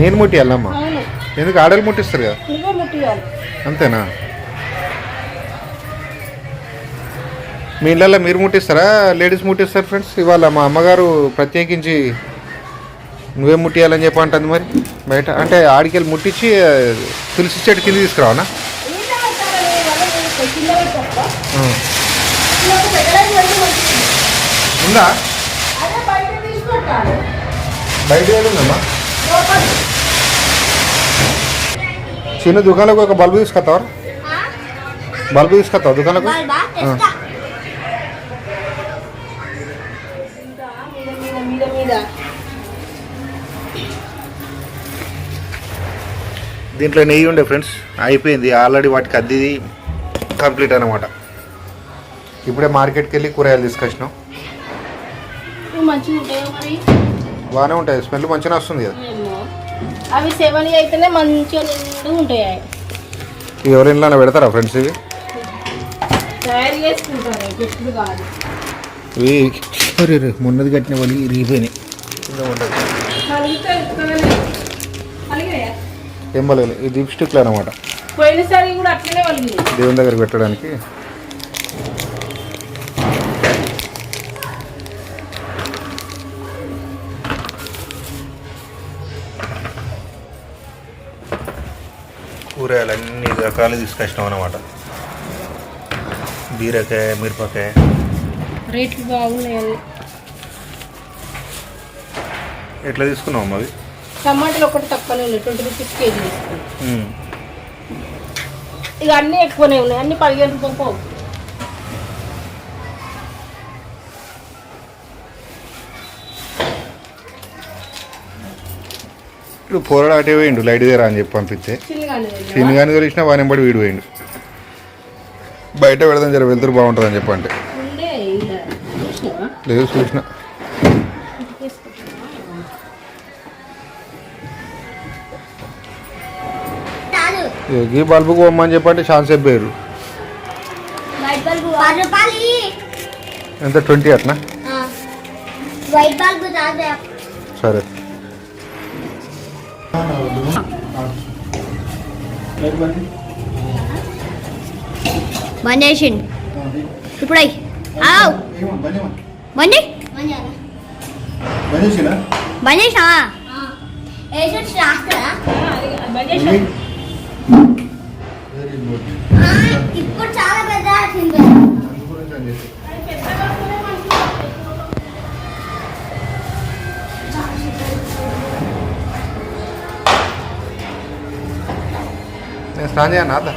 నేను ముట్టియాలమ్మా? ఎందుకు ఆడలు ముట్టిస్తారు కదా? అంతేనా? మీ ఇళ్ళల్లో మీరు ముట్టిస్తారా? Ladies ముట్టిస్తారు friends. ఇవాళ మా అమ్మగారు ప్రత్యేకించి నువ్వే ముట్టియాలని చెప్పి అంటుంది మరి. బయట అంటే ఆడికెళ్ళి ముట్టించి తులసి చెట్టు కింద తీసుకురావనా. ఉందా? బయట ఉందమ్మా చిన్న దుకాణంలోకి ఒక బల్బు తీసుకొస్తావా? బల్బు తీసుకొస్తావు మీద దీంట్లో నెయ్యి ఉండే ఫ్రెండ్స్ అయిపోయింది. ఆల్రెడీ వాటికి అద్దిది కంప్లీట్ అనమాట ఇప్పుడే మార్కెట్కి వెళ్ళి కూరగాయలు తీసుకొచ్చినాం. బాగానే ఉంటాయి. స్మెల్ మంచిగా వస్తుంది కదా. అవి సెవెన్ అయితేనే మంచిగా నిండు ఉంటాయి. ఎవరి ఇంట్లో పెడతారా ఫ్రెండ్స్ ఇవి? తయారు చేసుకుంటారు ఎప్పుడు కాదు ఇవి మొన్నది కట్టిన వాళ్ళు కలిగాయా ఏం బలేదు ఈ లిప్ స్టిక్లు అనమాట పోయినసారి కూడా అట్లనే దేవుని దగ్గర పెట్టడానికి. కూరగాయలు అన్ని రకాలు తీసుకొచ్చినాం అనమాట బీరకాయ మిరపకాయ. రేట్లు బాగున్నాయి. ఎట్లా తీసుకున్నాం అవి? టమాటాలు ఒకటి తక్కువనే ఉన్నాయి ట్వంటీ రూపీస్ కేజీ తీసుకున్నాం. ఇక అన్నీ ఎక్కువనే ఉన్నాయి అన్ని పదిహేను రూపాయలు ఇప్పుడు పోరాడు అటే పోయిండు లైట్ దగ్గర అని చెప్పి పంపిస్తే చిన్నగానే తెలిసినా వాని బడి వీడు పోయిండు. బయట పెడదాం జర వెళ్తురు బాగుంటుంది అని చెప్పంటే ఉండే ఇలా చూసినావా? లేదు చూసిన. ఈ బల్బుకు పోమ్మని చెప్పంటే ఛాన్స్ రూపాయలు ఎంత? ట్వంటీ అట్నా? వైట్ బల్బు తాగే సరే. బంద్ చేసిండు ఇప్పుడు అయ్యి బండి బంద్ చేసినా ఇప్పుడు చాలా పెద్ద Não é nada.